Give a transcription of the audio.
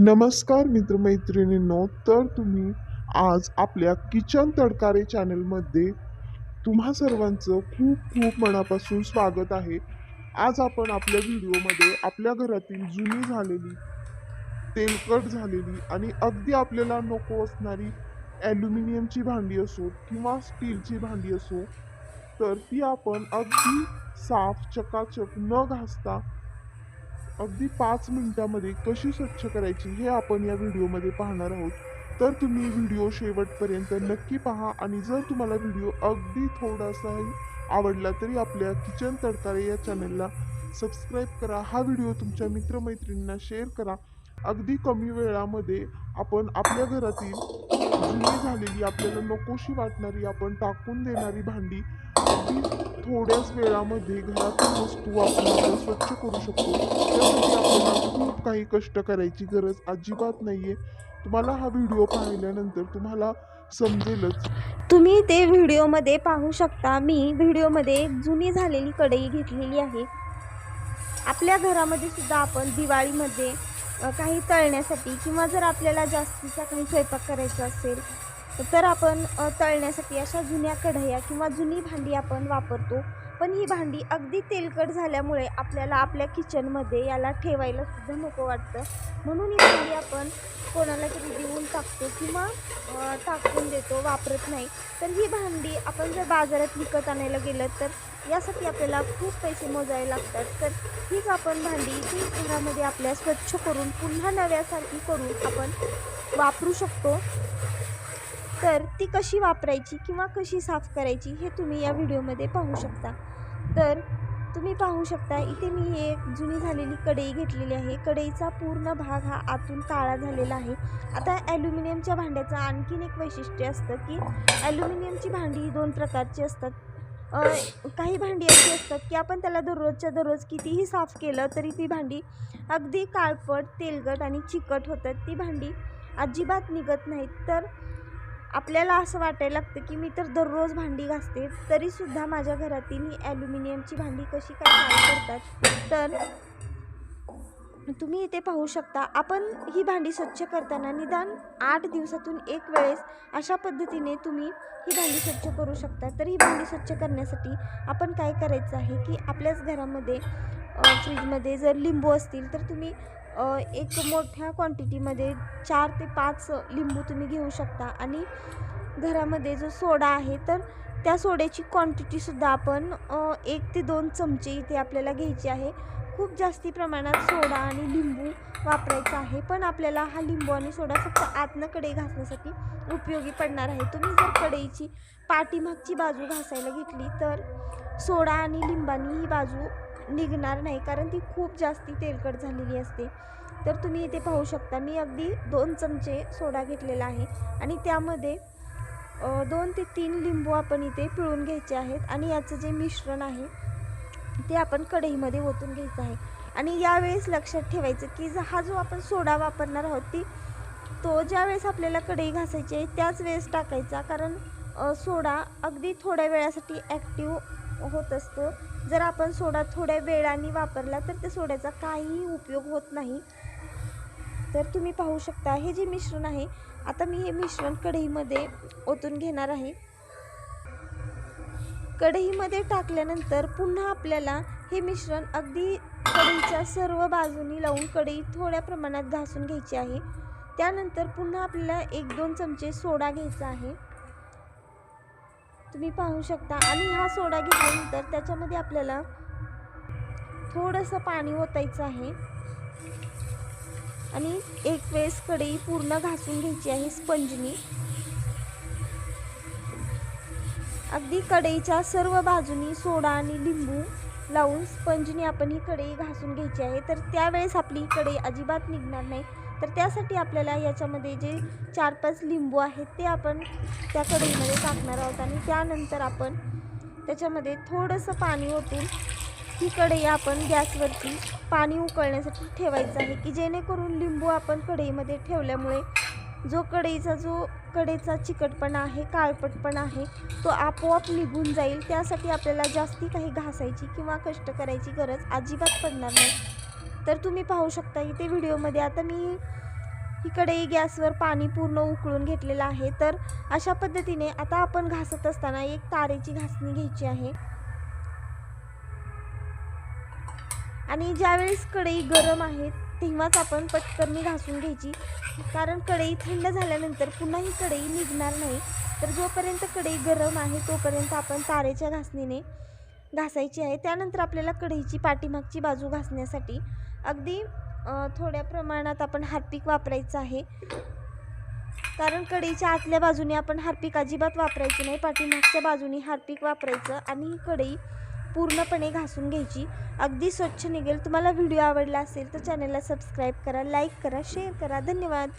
नमस्कार मित्रमैत्रिणींनो तर तुम्ही आज आपल्या किचन तडकारे चॅनलमध्ये तुम्हा सर्वांचं खूप खूप मनापासून स्वागत आहे. आज आपण आपल्या व्हिडिओमध्ये आपल्या घरातील जुनी झालेली तेलकट झालेली आणि अगदी आपल्याला नको असणारी ॲल्युमिनियमची भांडी असो किंवा स्टीलची भांडी असो तर ती आपण अगदी साफ चकाचक न घासता अगदी पाच मिनिटामध्ये कशी स्वच्छ करायची हे आपण या व्हिडिओमध्ये पाहणार आहोत. तर तुम्ही व्हिडिओ शेवटपर्यंत नक्की पहा आणि जर तुम्हाला व्हिडिओ अगदी थोडासाही आवडला तरी आपल्या किचन तडकारे या चॅनलला सबस्क्राईब करा. हा व्हिडिओ तुमच्या मित्रमैत्रिणींना शेअर करा. अगदी कमी वेळामध्ये आपण आपल्या घरातील जुनी झालेली आपल्याला नकोशी वाटणारी आपण टाकून देणारी भांडी अगदी थोड्याच वेळामध्ये घरातील वस्तू आपण आपल्या स्वच्छ करू शकतो. त्यासाठी आपल्याला खूप काही कष्ट करायची गरज अजिबात नाही आहे तुम्हाला हा व्हिडिओ पाहिल्यानंतर तुम्हाला समजेलच. तुम्ही ते व्हिडिओमध्ये पाहू शकता. मी व्हिडिओमध्ये एक जुनी झालेली कढई घेतलेली आहे. आपल्या घरामध्ये सुद्धा आपण दिवाळीमध्ये काही तळण्यासाठी किंवा जर आपल्याला जास्तीचा काही स्वयंपाक करायचा असेल तर आपण तळण्यासाठी अशा जुन्या कढया किंवा जुनी भांडी आपण वापरतो. पण ही भांडी अगदी तेलकट झाल्यामुळे आपल्याला आपल्या किचनमध्ये याला ठेवायला सुद्धा नको वाटतं. म्हणून ही भांडी आपण कोणाला तरी देऊन टाकतो किंवा टाकून देतो वापरत नाही. तर ही भांडी आपण जर बाजारात विकत आणायला गेलं तर यासाठी आपल्याला खूप पैसे मोजावे लागतात. तर हीच आपण भांडी ती घरामध्ये आपल्या स्वच्छ करून पुन्हा नव्यासारखी करून आपण वापरू शकतो. तर ती कशी वापरायची किंवा कशी साफ करायची हे तुम्ही या व्हिडिओमध्ये पाहू शकता. तर तुम्ही पाहू शकता इथे मी एक जुनी झालेली कढई घेतलेली आहे. कढईचा पूर्ण भाग हा आतून काळा झालेला आहे. आता ॲल्युमिनियमच्या भांड्याचं आणखीन एक वैशिष्ट्य असतं की ॲल्युमिनियमची भांडी ही दोन प्रकारची असतात. काही भांडी अशी असतात की आपण त्याला दररोजच्या दररोज कितीही साफ केलं तरी ती भांडी अगदी काळपट तेलकट आणि चिकट होतात. ती भांडी अजिबात निघत नाहीत. तर आपल्याला असं वाटायला लागतं की मी तर दररोज भांडी घासते तरीसुद्धा माझ्या घरातील ही ॲल्युमिनियमची भांडी कशी काय करतात? तर तुम्ही इथे पाहू शकता आपण ही भांडी स्वच्छ करताना निदान आठ दिवसातून एक वेळेस अशा पद्धतीने तुम्ही ही भांडी स्वच्छ करू शकता. तर ही भांडी स्वच्छ करण्यासाठी आपण काय करायचं आहे की आपल्याच घरामध्ये फ्रीजमध्ये जर लिंबू असतील तर तुम्ही एक मोठ्या क्वांटिटीमध्ये चार ते पाच लिंबू तुम्ही घेऊ शकता. आणि घरामध्ये जो सोडा आहे तर त्या सोड्याची क्वांटिटीसुद्धा आपण एक ते दोन चमचे इथे आपल्याला घ्यायची आहे. खूप जास्ती प्रमाणात सोडा आणि लिंबू वापरायचा आहे पण आपल्याला हा लिंबू आणि सोडा फक्त आतनं कढई घासण्यासाठी उपयोगी पडणार आहे. तुम्ही जर कढईची पाठीमागची बाजू घासायला घेतली तर सोडा आणि लिंबानी ही बाजू निघणार नाही कारण ती खूप जास्ती तेलकट झालेली असते. तर तुम्ही इथे पाहू शकता मी अगदी दोन चमचे सोडा घेतलेला आहे आणि त्यामध्ये दोन ते तीन लिंबू आपण इथे पिळून घ्यायचे आहेत आणि याचं जे मिश्रण आहे ते आपण कढईमध्ये ओतून घ्यायचं आहे. आणि यावेळेस लक्षात ठेवायचं की ज- हा जो आपण सोडा वापरणार आहोत ती तो ज्या वेळेस आपल्याला कढई घासायची आहे त्याच वेळेस टाकायचा कारण सोडा अगदी थोड्या वेळासाठी ॲक्टिव्ह होत असतो. जर आपण सोडा थोड्या वेळाने वापरला तर त्या सोड्याचा काहीही उपयोग होत नाही. तर तुम्ही पाहू शकता हे जे मिश्रण आहे आता मी हे मिश्रण कढईमध्ये ओतून घेणार आहे. कढईमध्ये टाकल्यानंतर पुन्हा आपल्याला हे मिश्रण अगदी कढईच्या सर्व बाजूनी लावून कढई थोड्या प्रमाणात घासून घ्यायची आहे. त्यानंतर पुन्हा आपल्याला एक दोन चमचे सोडा घ्यायचा आहे. तुम्ही पाहू शकता. आणि हा सोडा घेतल्यानंतर त्याच्यामध्ये आपल्याला थोडंसं पाणी ओतायचं आहे. आणि एक वेळेस कढई पूर्ण घासून घ्यायची आहे स्पंजनी. अगदी कढईच्या सर्व बाजूनी सोडा आणि लिंबू लावून स्पंजनी आपण ही कढई घासून घ्यायची आहे. तर त्यावेळेस आपली कढई अजिबात निघणार नाही. तर त्यासाठी आपल्याला याच्यामध्ये जे चार पाच लिंबू आहेत ते आपण त्या कढईमध्ये टाकणार आहोत आणि त्यानंतर आपण त्याच्यामध्ये थोडंसं पाणी ओतून ही कढई आपण गॅसवरती पाणी उकळण्यासाठी ठेवायचं आहे की जेणेकरून लिंबू आपण कढईमध्ये ठेवल्यामुळे जो कढईचा जो कढईचा चिकटपणा आहे काळपटपणा आहे तो आपोआप निघून जाईल. त्यासाठी आपल्याला जास्ती काही घासायची किंवा कष्ट करायची गरज अजिबात पडणार नाही. तर तुम्ही पाहू शकता इथे व्हिडिओमध्ये. आता मी ही कढई गॅसवर पाणी पूर्ण उकळून घेतलेलं आहे. तर अशा पद्धतीने आता आपण घासत असताना एक तारेची घासणी घ्यायची आहे. आणि ज्यावेळेस कढई गरम आहे तेव्हाच आपण पटकन घासून घ्यायची. कारण कढई थंड झाल्यानंतर पुन्हा ही कढई निघणार नाही. तर जोपर्यंत कढई गरम आहे तोपर्यंत आपण तारेच्या घासणीने घासायची आहे. त्यानंतर आपल्याला कढईची पाठीमागची बाजू घासण्यासाठी अगदी थोड्या प्रमाणात आपण हार्पिक वापरायचं आहे. कारण कढईच्या आतल्या बाजूने आपण हार्पिक अजिबात वापरायची नाही. पाठीमागच्या बाजूने हार्पिक वापरायचं आणि ही कढई पूर्णपणे घासून घ्यायची. अगदी स्वच्छ निघेल. तुम्हाला व्हिडिओ आवडला असेल तर चॅनलला सबस्क्राईब करा लाईक करा शेअर करा. धन्यवाद.